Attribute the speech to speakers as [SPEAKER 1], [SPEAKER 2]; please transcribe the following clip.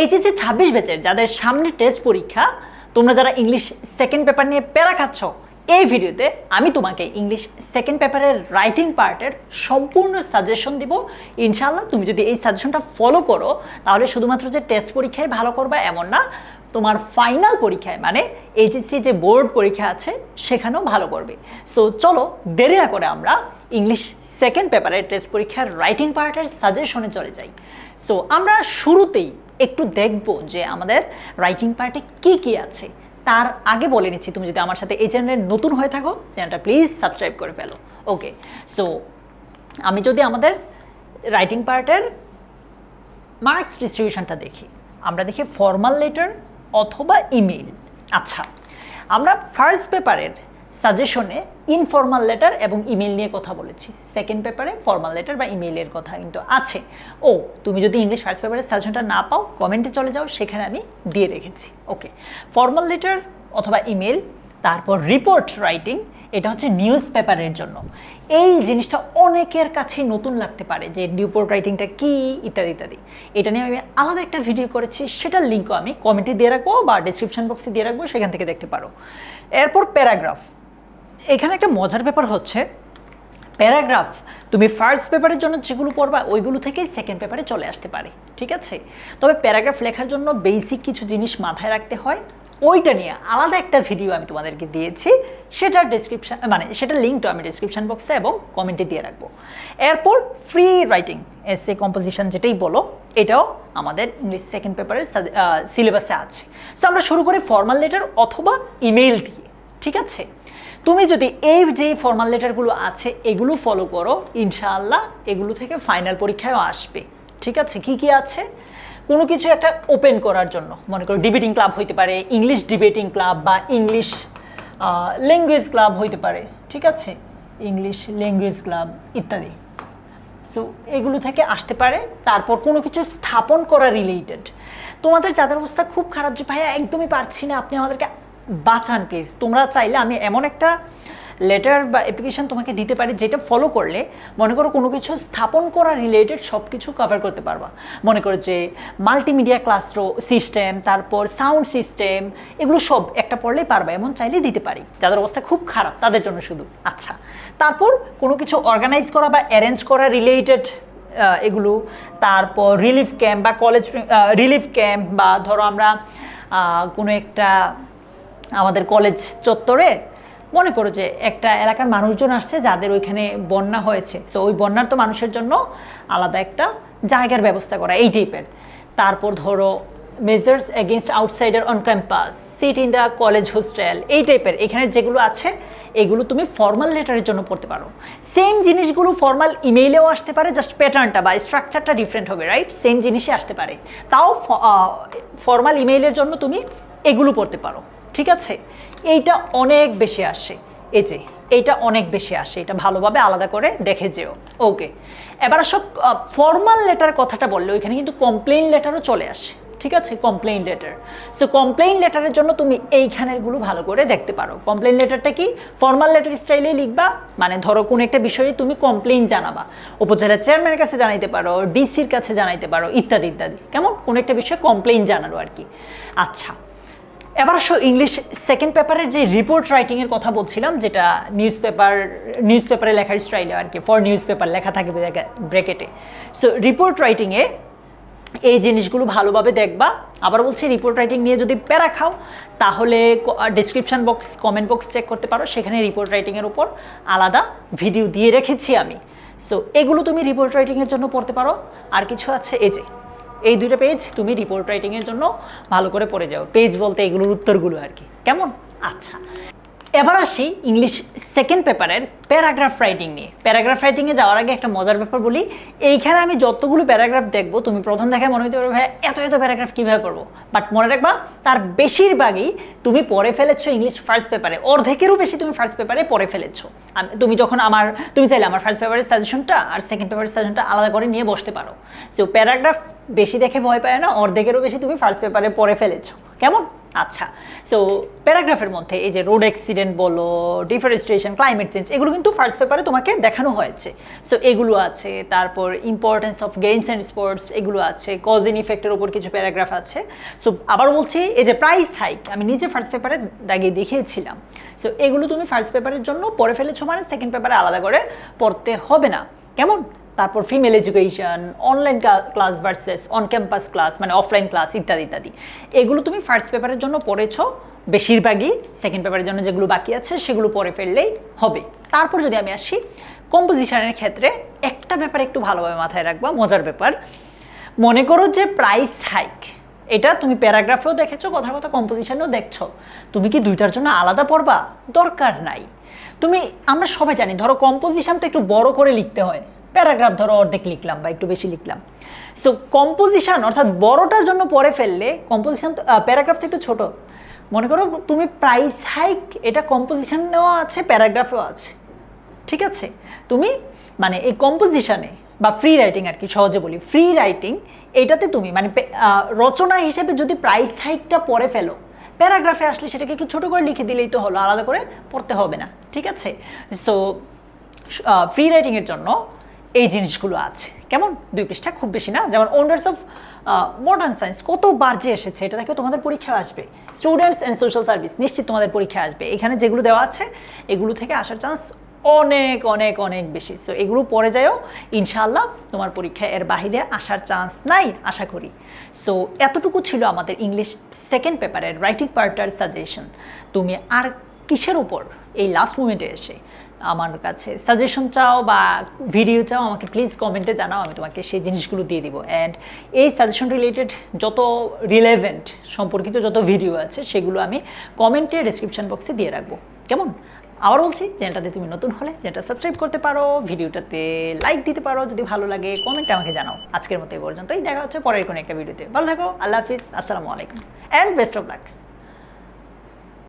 [SPEAKER 1] HSC ছাব্বিশ ব্যাচের যাদের সামনে টেস্ট পরীক্ষা, তোমরা যারা ইংলিশ সেকেন্ড পেপার নিয়ে প্যারা খাচ্ছ, এই ভিডিওতে আমি তোমাকে ইংলিশ সেকেন্ড পেপারের রাইটিং পার্টের সম্পূর্ণ সাজেশন দিব। ইনশাল্লাহ তুমি যদি এই সাজেশনটা ফলো করো, তাহলে শুধুমাত্র যে টেস্ট পরীক্ষায় ভালো করবা এমন না, তোমার ফাইনাল পরীক্ষায় মানে এইচএসসি যে বোর্ড পরীক্ষা আছে, সেখানেও ভালো করবে। সো চলো দেরি না করে আমরা ইংলিশ সেকেন্ড পেপারের টেস্ট পরীক্ষার রাইটিং পার্টের সাজেশনে চলে যাই। সো আমরা শুরুতেই একটু দেখব যে আমাদের রাইটিং পার্টে কি কি আছে। তার আগে বলে নিচ্ছি, তুমি যদি আমার সাথে এই চ্যানেলে নতুন হয়ে থাকো চ্যানেলটা প্লিজ সাবস্ক্রাইব করে ফেলো। ওকে সো আমি যদি আমাদের রাইটিং পার্টের মার্কস ডিস্ট্রিবিউশনটা দেখি, আমরা দেখি ফর্মাল লেটার অথবা ইমেইল আচ্ছা আমরা ফার্স্ট পেপারের সাজেশনে ইনফর্মাল লেটার এবং ইমেল নিয়ে কথা বলেছি। সেকেন্ড পেপারে ফর্মাল লেটার বা ইমেলের কথা কিন্তু আছে। ও, তুমি যদি ইংলিশ ফার্স্ট পেপারের সাজেশনটা না পাও কমেন্টে চলে যাও, সেখানে আমি দিয়ে রেখেছি। ওকে ফর্মাল লেটার অথবা ইমেল তারপর রিপোর্ট রাইটিং এটা হচ্ছে নিউজ পেপারের জন্য। এই জিনিসটা অনেকের কাছে নতুন লাগতে পারে যে রিপোর্ট রাইটিংটা কী, ইত্যাদি ইত্যাদি। এটা নিয়ে আমি আলাদা একটা ভিডিও করেছি, সেটার লিঙ্কও আমি কমেন্টে দিয়ে রাখব বা ডিসক্রিপশন বক্সে দিয়ে রাখব, সেখান থেকে দেখতে পারো। এরপর প্যারাগ্রাফ। এখানে একটা মজার ব্যাপার হচ্ছে, প্যারাগ্রাফ, তুমি ফার্স্ট পেপারের জন্য যেগুলো পড়বা, ওইগুলো থেকেই সেকেন্ড পেপারে চলে আসতে পারে, ঠিক আছে? তবে প্যারাগ্রাফ লেখার জন্য বেসিক কিছু জিনিস মাথায় রাখতে হয়, ওইটা নিয়ে আলাদা একটা ভিডিও আমি তোমাদেরকে দিয়েছি, সেটার ডিসক্রিপশান মানে সেটার লিঙ্কটা আমি ডিসক্রিপশান বক্সে এবং কমেন্টে দিয়ে রাখব। এরপর ফ্রি রাইটিং এসে কম্পোজিশন যেটাই বলো, এটাও আমাদের ইংলিশ সেকেন্ড পেপারের সিলেবাসে আছে। সো আমরা শুরু করি ফর্মাল লেটার অথবা ইমেল দিয়ে, ঠিক আছে? তুমি যদি এই যে ফর্মাল লেটারগুলো আছে, এগুলো ফলো করো, ইনশাআল্লাহ এগুলো থেকে ফাইনাল পরীক্ষায়ও আসবে। ঠিক আছে? কি কি আছে? কোনো কিছু একটা ওপেন করার জন্য। মনে করো ডিবেটিং ক্লাব হইতে পারে ইংলিশ ডিবেটিং ক্লাব বা ইংলিশ ল্যাঙ্গুয়েজ ক্লাব হইতে পারে। ঠিক আছে? ইংলিশ ল্যাঙ্গুয়েজ ক্লাব ইত্যাদি। সো এগুলো থেকে আসতে পারে। তারপর কোনো কিছু স্থাপন করা রিলেটেড তোমাদের যাদের অবস্থা খুব খারাপ যে ভাইয়া, একদমই পারছি না। আপনি আমাদেরকে বাঁচান প্লিজ তোমরা চাইলে আমি এমন একটা লেটার বা অ্যাপ্লিকেশন তোমাকে দিতে পারি যেটা ফলো করলে মনে করো কোনো কিছু স্থাপন করা রিলেটেড সব কিছু কভার করতে পারবা। মনে করো যে মাল্টিমিডিয়া ক্লাসরো সিস্টেম তারপর সাউন্ড সিস্টেম এগুলো সব একটা পড়লেই পারবা, এমন চাইলেই দিতে পারি। যাদের অবস্থা খুব খারাপ, তাদের জন্য শুধু। আচ্ছা। তারপর কোনো কিছু অর্গানাইজ করা বা অ্যারেঞ্জ করা রিলেটেড এগুলো, তারপর রিলিফ ক্যাম্প বা কলেজ রিলিফ ক্যাম্প বা ধরো আমরা কোনো একটা আমাদের কলেজ চত্বরে মনে করো যে একটা এলাকার মানুষজন আসছে যাদের ওইখানে বন্যা হয়েছে। তো ওই বন্যার তো মানুষের জন্য আলাদা একটা জায়গার ব্যবস্থা করা এই টাইপের তারপর ধরো measures against outsider on campus sit in the college hostel এই টাইপের এখানে যেগুলো আছে, এগুলো তুমি ফর্মাল লেটারের জন্য পড়তে পারো। সেম জিনিসগুলো ফর্মাল ইমেইলেও আসতে পারে জাস্ট প্যাটার্নটা বা স্ট্রাকচারটা ডিফারেন্ট হবে রাইট সেম জিনিসই আসতে পারে। তাও ফর্মাল ইমেইলের জন্য তুমি এগুলো পড়তে পারো। ঠিক আছে? এইটা অনেক বেশি আসে। এই যে, এইটা অনেক বেশি আসে। এটা ভালোভাবে আলাদা করে দেখে যেও। ওকে। এবার সব ফর্মাল লেটার কথাটা বললে, ওইখানে কিন্তু কমপ্লেইন লেটারও চলে আসে। ঠিক আছে? কমপ্লেইন লেটার সো কমপ্লেইন লেটারের জন্য তুমি এইখানেরগুলো ভালো করে দেখতে পারো। কমপ্লেইন লেটারটা কি? ফর্মাল লেটার স্টাইলে লিখবা মানে ধরো কোনো একটা বিষয়ে তুমি কমপ্লেইন জানাবা। উপজেলা চেয়ারম্যানের কাছে জানাইতে পারো ডিসির কাছে জানাইতে পারো, ইত্যাদি ইত্যাদি। কেমন? কোনো একটা বিষয়ে কমপ্লেইন জানালো আর কি। আচ্ছা এবার আসো ইংলিশ সেকেন্ড পেপারের যে রিপোর্ট রাইটিংয়ের কথা বলছিলাম, যেটা নিউজ পেপার নিউজ পেপারে লেখার স্টাইলে আর কি ফর নিউজ পেপার লেখা থাকে ব্র্যাকেটে সো রিপোর্ট রাইটিংয়ে এই জিনিসগুলো ভালোভাবে দেখবা। আবার বলছি রিপোর্ট রাইটিং নিয়ে যদি প্যারা খাও, তাহলে description box comment box check করতে পারো। সেখানে রিপোর্ট রাইটিংয়ের উপর আলাদা ভিডিও দিয়ে রেখেছি আমি। সো এগুলো তুমি রিপোর্ট রাইটিংয়ের জন্য পড়তে পারো। আর কিছু আছে? এই যে এই দুইটা পেজ তুমি রিপোর্ট রাইটিংয়ের জন্য ভালো করে পড়ে যাও। পেজ বলতে এগুলোর উত্তরগুলো আর কি। কেমন? আচ্ছা। এবার আসি ইংলিশ সেকেন্ড পেপারের প্যারাগ্রাফ রাইটিং নিয়ে। প্যারাগ্রাফ রাইটিংয়ে যাওয়ার আগে একটা মজার ব্যাপার বলি, এইখানে আমি যতগুলো প্যারাগ্রাফ দেখব, তুমি প্রথম দেখায় মনে হতে পারবে ভাই এত এত প্যারাগ্রাফ কীভাবে পড়ব? বাট মনে রাখবা, তার বেশিরভাগই তুমি পড়ে ফেলেছো ইংলিশ ফার্স্ট পেপারে অর্ধেকেরও বেশি তুমি ফার্স্ট পেপারে পড়ে ফেলেছো। তুমি যখন আমার, তুমি চাইলে আমার ফার্স্ট পেপারের সাজেশনটা আর সেকেন্ড পেপারের সাজেশনটা আলাদা করে নিয়ে বসতে পারো। তো প্যারাগ্রাফ বেশি দেখে ভয় পায় না, অর্ধেকেরও বেশি তুমি ফার্স্ট পেপারে পড়ে ফেলেছো। কেমন? আচ্ছা সো প্যারাগ্রাফের মধ্যে এই যে রোড অ্যাক্সিডেন্ট বলো ডিফরেস্ট্রেশন ক্লাইমেট চেঞ্জ এগুলো কিন্তু ফার্স্ট পেপারে তোমাকে দেখানো হয়েছে। সো এগুলো আছে, তারপর importance of games and sports এগুলো আছে কজ ইন ইফেক্টের ওপর কিছু প্যারাগ্রাফ আছে। সো আবার বলছি, এই যে প্রাইস হাইক আমি নিজে ফার্স্ট পেপারে দাগিয়ে দেখিয়েছিলাম। সো এগুলো তুমি ফার্স্ট পেপারের জন্য পড়ে ফেলেছো মানে সেকেন্ড পেপারে আলাদা করে পড়তে হবে না। কেমন? তারপর female education online class versus on campus class মানে অফলাইন ক্লাস ইত্যাদি ইত্যাদি। এগুলো তুমি ফার্স্ট পেপারের জন্য পড়েছো, বেশিরভাগই সেকেন্ড পেপারের জন্য যেগুলো বাকি আছে, সেগুলো পড়ে ফেললেই হবে। তারপর যদি আমি আসি কম্পোজিশনের ক্ষেত্রে একটা ব্যাপার একটু ভালোভাবে মাথায় রাখবা, মজার ব্যাপার। মনে করো যে প্রাইস হাইক এটা তুমি প্যারাগ্রাফেও দেখেছ, কথার কথা কম্পোজিশনেও দেখছ। তুমি কি দুইটার জন্য আলাদা পড়বা? দরকার নাই। তুমি, আমরা সবাই জানি, ধরো কম্পোজিশন তো একটু বড় করে লিখতে হয়। প্যারাগ্রাফ ধরো অর্ধেক লিখলাম বা একটু বেশি লিখলাম। সো কম্পোজিশান অর্থাৎ বড়টার জন্য পরে ফেললে কম্পোজিশান তো প্যারাগ্রাফ তো একটু ছোটো। মনে করো তুমি প্রাইস হাইক এটা কম্পোজিশনেও আছে, প্যারাগ্রাফেও আছে। ঠিক আছে? তুমি মানে এই কম্পোজিশানে বা ফ্রি রাইটিং আর কি, সহজে বলি ফ্রি রাইটিং এটাতে তুমি মানে রচনা হিসেবে যদি প্রাইস হাইকটা পরে ফেলো, প্যারাগ্রাফে আসলে সেটাকে একটু ছোটো করে লিখে দিলেই তো হলো, আলাদা করে পড়তে হবে না। ঠিক আছে? সো ফ্রি রাইটিংয়ের জন্য এই জিনিসগুলো আছে। কেমন? দুই পৃষ্ঠা, খুব বেশি না? যেমন ওন্ডার্স অফ মডার্ন সায়েন্স কতবার যে এসেছে, এটা দেখে তোমাদের পরীক্ষা আসবে। স্টুডেন্টস অ্যান্ড সোশ্যাল সার্ভিস নিশ্চিত তোমাদের পরীক্ষা আসবে। এখানে যেগুলো দেওয়া আছে, এগুলো থেকে আসার চান্স অনেক অনেক অনেক বেশি। সো এগুলো পড়ে যায়ও, ইনশাআল্লাহ তোমার পরীক্ষায় এর বাহিরে আসার চান্স নাই, আশা করি। সো এতটুকু ছিল আমাদের ইংলিশ সেকেন্ড পেপারের রাইটিং পার্টার সাজেশন তুমি আর কিসের উপর এই লাস্ট মুমেন্টে এসে আমার কাছে। সাজেশন চাও বা ভিডিও চাও, আমাকে প্লিজ কমেন্টে জানাও, আমি তোমাকে সেই জিনিসগুলো দিয়ে দিব। অ্যান্ড এই সাজেশন রিলেটেড যত রিলেভেন্ট সম্পর্কিত যত ভিডিও আছে, সেগুলো আমি কমেন্টে ডিসক্রিপশন বক্সে দিয়ে রাখব। কেমন? আবার বলছি চ্যানেলটাতে তুমি নতুন হলে চ্যানেলটা সাবস্ক্রাইব করতে পারো ভিডিওটাতে লাইক দিতে পারো, যদি ভালো লাগে কমেন্টে আমাকে জানাও। আজকের মতো এই পর্যন্তই, দেখা হচ্ছে পরের কোনো একটা ভিডিওতে ভালো থাকো, আল্লাহ হাফিজ, আসসালামু আলাইকুম। And best of luck